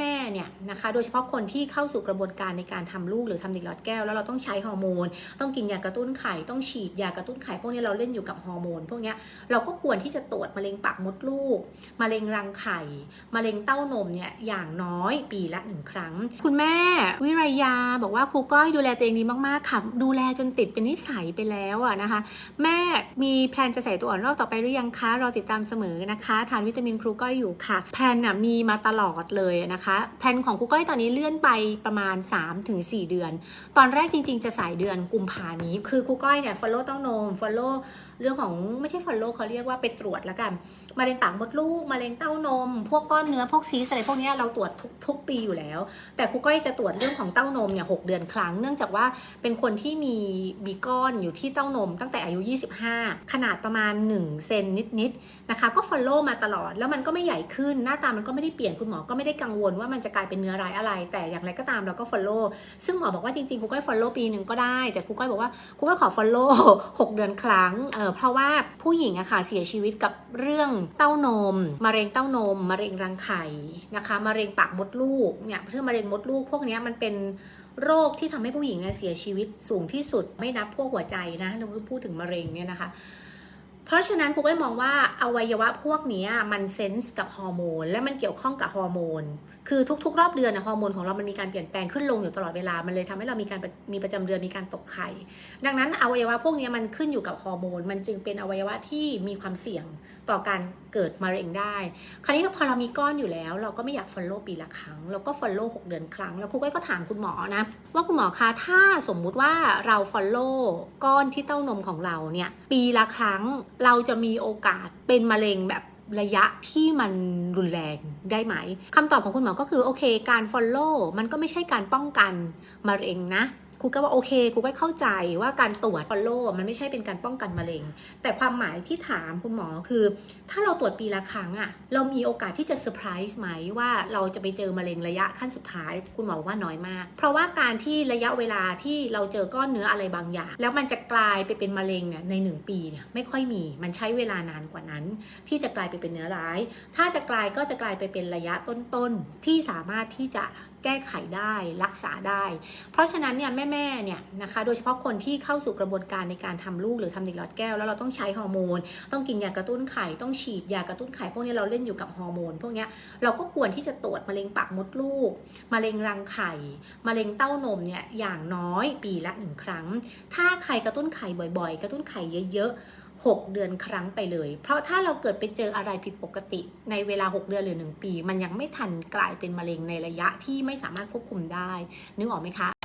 แม่ๆเนี่ยนะคะ โดยเฉพาะคนที่เข้าสู่กระบวนการในการทำลูกหรือทำเด็กหลอดแก้ว แล้วเราต้องใช้ฮอร์โมน ต้องกินยากระตุ้นไข่ ต้องฉีดยากระตุ้นไข่พวกนี้เราเล่นอยู่กับฮอร์โมนพวกนี้เราก็ควรที่จะตรวจมะเร็งปากมดลูกมะเร็งรังไข่มะเร็งเต้านมเนี่ยอย่างน้อยปีละหนึ่งครั้ง คุณแม่วิรยาบอกว่าครูก้อยดูแลตัวเองดีมากๆค่ะดูแลจนติดเป็นนิสัยไปแล้วอะนะคะ แม่มีแพลนจะใส่ตัวอ่อนรอบต่อไปหรือยังคะรอติดตามเสมอนะคะ ทานวิตามินครูก้อยอยู่ค่ะ แพลนน่ะมีมาตลอดเลยนะคะแพนของครูก้อยตอนนี้เลื่อนไปประมาณ 3-4 เดือน ตอนแรกจริง ๆ จะสายเดือนกุมภานี้ คือครูก้อยเนี่ย follow เต้านม follow เรื่องของไม่ใช่ follow เขาเรียกว่าไปตรวจแล้วกันมะเร็งปากมดลูกมะเร็งเต้านม พวกก้อนเนื้อพวกซีสอะไรพวกนี้เราตรวจทุกทุกปีอยู่แล้ว แต่ครูก้อยจะตรวจเรื่องของเต้านมเนี่ยหกเดือนครั้ง เนื่องจากว่าเป็นคนที่มีบีก้อนอยู่ที่เต้านมตั้งแต่อายุ 25 ขนาดประมาณ1เซนนิดๆนะคะก็ follow มาตลอดแล้วมันก็ไม่ใหญ่ขึ้นหน้าตามันก็ไม่ได้เปลี่ยนคุณหมอก็ไม่ได้กังวลว่ามันจะกลายเป็นเนื้อร้ายอะไร แต่อย่างไรก็ตามเราก็ follow ซึ่งหมอบอกว่าจริงๆครูก้อย follow ปีหนึ่งก็ได้ แต่ครูก้อยบอกว่าครูก้อยขอ follow 6 เดือนครั้งเออเพราะว่าผู้หญิงอะค่ะเสียชีวิตกับเรื่องเต้านมมะเร็งเต้านมมะเร็งรังไข่นะคะมะเร็งปากมดลูกเนี่ยเรื่องมะเร็งมดลูกพวกนี้มันเป็นโรคที่ทำให้ผู้หญิงเนี่ยเสียชีวิตสูงที่สุดไม่นับพวกหัวใจนะเราพูดถึงมะเร็งเนี่ยนะคะ เพราะฉะนั้นครูก็มองว่าอวัยวะพวกนี้มันเซนส์กับฮอร์โมน และมันเกี่ยวข้องกับฮอร์โมน คือทุกๆ รอบเดือนนะฮอร์โมนของเรามันมีการเปลี่ยนแปลงขึ้นลงอยู่ตลอดเวลา มันเลยทำให้เรามีการมีประจำเดือนมีการตกไข่ ดังนั้นอวัยวะพวกนี้มันขึ้นอยู่กับฮอร์โมน มันจึงเป็นอวัยวะที่มีความเสี่ยงต่อการเกิดมะเร็งได้ คราวนี้พอเรามีก้อนอยู่แล้ว เราก็ไม่อยาก follow ปีละครั้ง เราก็ follow 6เดือนครั้ง แล้วครูก้อยก็ถามคุณหมอนะ ว่าคุณหมอคะถ้าสมมุติว่าเรา follow ก้อนที่เต้านมของเราเนี่ยปีละครั้งเราจะมีโอกาสเป็นมะเร็งแบบระยะที่มันรุนแรงได้ไหมคำตอบของคุณหมอก็คือโอเค การ follow มันก็ไม่ใช่การป้องกันมะเร็งนะ ครูก็ว่าโอเคครูก็เข้าใจว่าการตรวจ follow มันไม่ใช่เป็นการป้องกันมะเร็ง แต่ความหมายที่ถามคุณหมอคือ ถ้าเราตรวจปีละครั้งอะเรามีโอกาสที่จะเซอร์ไพรส์ไหมว่าเราจะไปเจอมะเร็งระยะขั้นสุดท้าย คุณหมอบอกว่าน้อยมาก เพราะว่าการที่ระยะเวลาที่เราเจอก้อนเนื้ออะไรบางอย่าง แล้วมันจะกลายไปเป็นมะเร็งเนี่ยในหนึ่งปีเนี่ยไม่ค่อยมีมันใช้เวลานานกว่านั้น ที่จะกลายไปเป็นเนื้อร้าย ถ้าจะกลายก็จะกลายไปเป็นระยะต้นๆที่สามารถที่จะ แก้ไขได้รักษาได้ เพราะฉะนั้นเนี่ยแม่ๆเนี่ยนะคะโดยเฉพาะคนที่เข้าสู่กระบวนการในการทำลูกหรือทำเด็กหลอดแก้ว แล้วเราต้องใช้ฮอร์โมน ต้องกินยากระตุ้นไข่ต้องฉีดยากระตุ้นไข่พวกนี้เราเล่นอยู่กับฮอร์โมนพวกนี้เราก็ควรที่จะตรวจมะเร็งปากมดลูกมะเร็งรังไข่มะเร็งเต้านมเนี่ยอย่างน้อยปีละหนึ่งครั้ง ถ้าใครกระตุ้นไข่บ่อย ๆ กระตุ้นไข่เยอะๆ 6 เดือนครั้งไปเลย เพราะถ้าเราเกิดไปเจออะไรผิดปกติในเวลา 6 เดือนหรือ 1 ปี มันยังไม่ทันกลายเป็นมะเร็งในระยะที่ไม่สามารถควบคุมได้ นึกออกไหมคะ